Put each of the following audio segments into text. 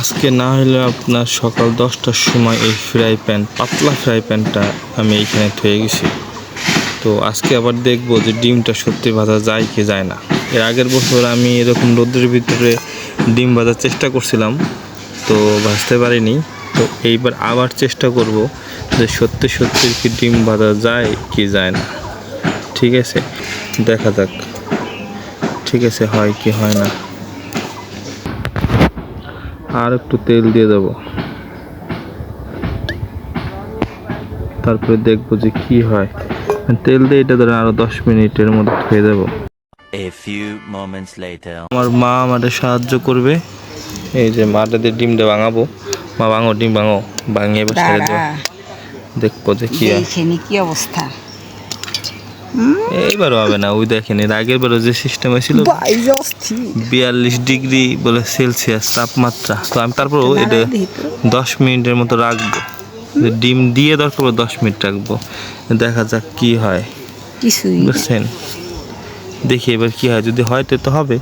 আজকে না হলে আপনার সকাল দশটার সময় এই ফ্রাই প্যান, পাতলা ফ্রাই প্যানটা আমি এইখানে থয়ে গেছি। তো আজকে আবার দেখব যে ডিমটা সত্যি ভাজা যায় কি যায় না। এর আগের বছর আমি এরকম রোদ্রের ভিতরে ডিম ভাজার চেষ্টা করছিলাম, তো ভাজতে পারিনি। তো এইবার আবার চেষ্টা করব যে সত্যি সত্যি কি ডিম ভাজা যায় কি যায় না। ঠিক আছে? দেখা যাক। ঠিক আছে, হয় কি হয় না। আর একটু তেল দিয়ে দেবো। তারপরে দেখব যে কি হয়। তেল দিয়ে এটা ধরেন আরও দশ মিনিটের মধ্যে ধুয়ে দেবো. আমার মা আমাদের সাহায্য করবে। এই যে মাটা দিয়ে ডিমটা ভাঙাবো। মা ভাঙো ডিম ভাঙো। ভাঙিয়ে এবার ছেড়ে দেবো। দেখব যে কি হয়। কি অবস্থা। এইবারও হবে না ওই দেখেন এর আগের বারও যে সিস্টেম হয়েছিল বিয়াল্লিশ ডিগ্রি বলে সেলসিয়াস তাপমাত্রা। তো আমি তারপরও এটা দশ মিনিটের মতো রাখব। ডিম দিয়ে দরকার পড়ে দশ মিনিট রাখব। দেখা যাক কি হয়। বুঝছেন? দেখি এবার কি হয়। যদি হয় তো তো হবে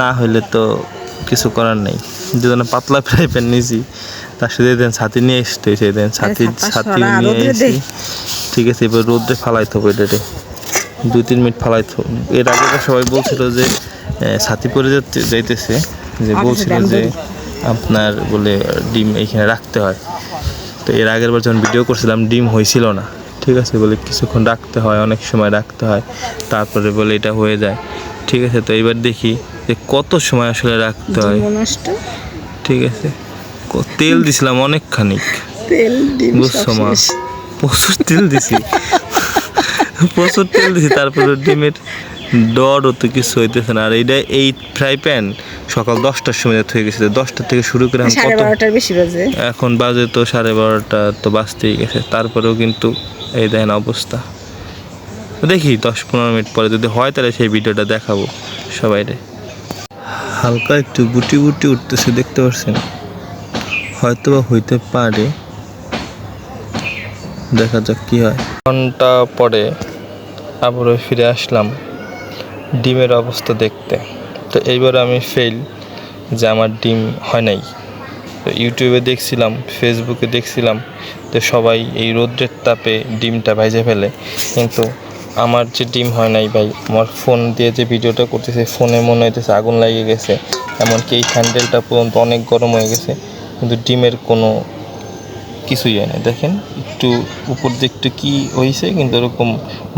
না হলে তো কিছু করার নেই। যদি না পাতলা ফ্রাই প্যান নিয়েছি তার সাথে দেন ছাতি নিয়ে এসতে সেই দেন ছাতি ছাতি নিয়ে রোদে এসে ঠিক আছে এবার রোদ্রে ফালাইতে হবে এটা দুই তিন মিনিট ফালাইতে। হবে এর আগে তো সবাই বলছিল যে ছাতি পরে যাইতেছে যে বলছিল যে আপনার বলে ডিম এইখানে রাখতে হয়। তো এর আগের বার যখন ভিডিও করছিলাম ডিম হয়েছিল না। ঠিক আছে বলে কিছুক্ষণ রাখতে হয় অনেক সময় রাখতে হয়। তারপরে বলে এটা হয়ে যায়। ঠিক আছে তো এবার দেখি যে কত সময় আসলে রাখতে হয়। ঠিক আছে তেল দিছিলাম অনেকখানি বুঝছ মা? প্রচুর তেল দিছি। প্রচুর তেল দিছি তারপরে ডিমের ডরও তো কিছু হইতেছে না। আর এইটা এই ফ্রাই প্যান সকাল দশটার সময় হয়ে গেছে। দশটা থেকে শুরু করে সাড়ে বারোটার বেশি বাজে। এখন বাজে তো সাড়ে বারোটা তো বাজতেই গেছে। তারপরেও কিন্তু এই দেখেন অবস্থা। দেখি দশ পনেরো মিনিট পরে যদি হয় তাহলে সেই ভিডিওটা দেখাবো সবাইরে। হালকা একটু গুটি গুটি উঠতেছে দেখতে পাচ্ছেন? হয়তো বা হইতে পারে। দেখা যাক কি হয়। ঘণ্টা পরে আবারও ফিরে আসলাম ডিমের অবস্থা দেখতে। তো এইবার আমি ফেল যে আমার ডিম হয় নাই। তো ইউটিউবে দেখছিলাম ফেসবুকে দেখছিলাম যে সবাই এই রৌদ্রের তাপে ডিমটা ভাইজে ফেলে। কিন্তু আমার যে ডিম হয় নাই ভাই, আমার ফোন দিয়ে যে ভিডিওটা করতেছে ফোনে মনে হইতেছে আগুন লাগিয়ে গেছে। এমনকি এই হ্যান্ডেলটা পর্যন্ত অনেক গরম হয়ে গেছে। কিন্তু ডিমের কোনো কিছুই হয় না। দেখেন, একটু উপর দিয়ে একটু কী হয়েছে কিন্তু ওরকম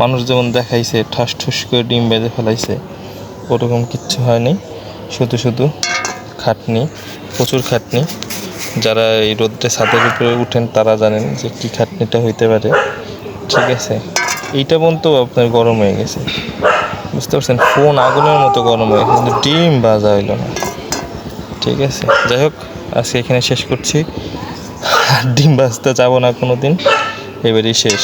মানুষ যেমন দেখাইছে, ঠাস ঠুস করে ডিম বেঁধে ফেলাইছে, ওরকম কিচ্ছু হয়নি শুধু শুধু খাটনি, প্রচুর খাটনি। যারা এই রোদ্রে ছাদের উপরে উঠেন, তারা জানেন যে কী খাটনিটা হইতে পারে। ঠিক আছে? এইটা পর্যন্ত আপনার গরম হয়ে গেছে। বুঝতে পারছেন? ফোন আগুনের মতো গরম হয়ে গেছে, কিন্তু ডিম বাজা হইল না। ঠিক আছে? যাই হোক, আজকে এখানে শেষ করছি। ডিম বাঁচতে যাব না কোনো দিন এবারই শেষ।